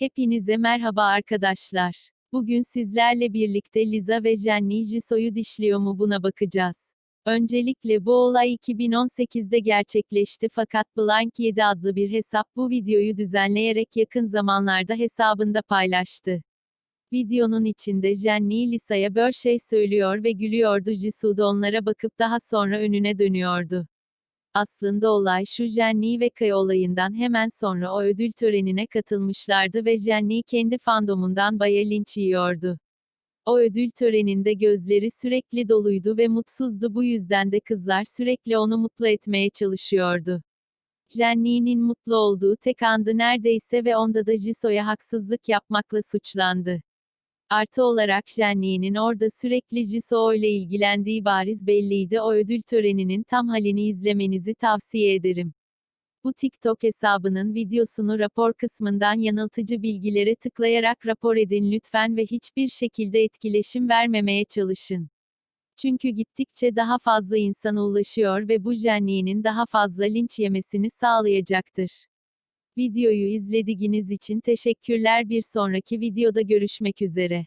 Hepinize merhaba arkadaşlar. Bugün sizlerle birlikte Liza ve Jenny Jisoo'yu dişliyor mu buna bakacağız. Öncelikle bu olay 2018'de gerçekleşti fakat Blank 7 adlı bir hesap bu videoyu düzenleyerek yakın zamanlarda hesabında paylaştı. Videonun içinde Jenny Lisa'ya bir şey söylüyor ve gülüyordu Jisoo da onlara bakıp daha sonra önüne dönüyordu. Aslında olay şu Jenny ve Kay olayından hemen sonra o ödül törenine katılmışlardı ve Jenny kendi fandomundan baya linç yiyordu. O ödül töreninde gözleri sürekli doluydu ve mutsuzdu bu yüzden de kızlar sürekli onu mutlu etmeye çalışıyordu. Jenny'nin mutlu olduğu tek andı neredeyse ve onda da Jisoo'ya haksızlık yapmakla suçlandı. Artı olarak Jenny'nin orada sürekli Jisoo ile ilgilendiği bariz belliydi o ödül töreninin tam halini izlemenizi tavsiye ederim. Bu TikTok hesabının videosunu rapor kısmından yanıltıcı bilgilere tıklayarak rapor edin lütfen ve hiçbir şekilde etkileşim vermemeye çalışın. Çünkü gittikçe daha fazla insana ulaşıyor ve bu Jenny'nin daha fazla linç yemesini sağlayacaktır. Videoyu izlediğiniz için teşekkürler bir sonraki videoda görüşmek üzere.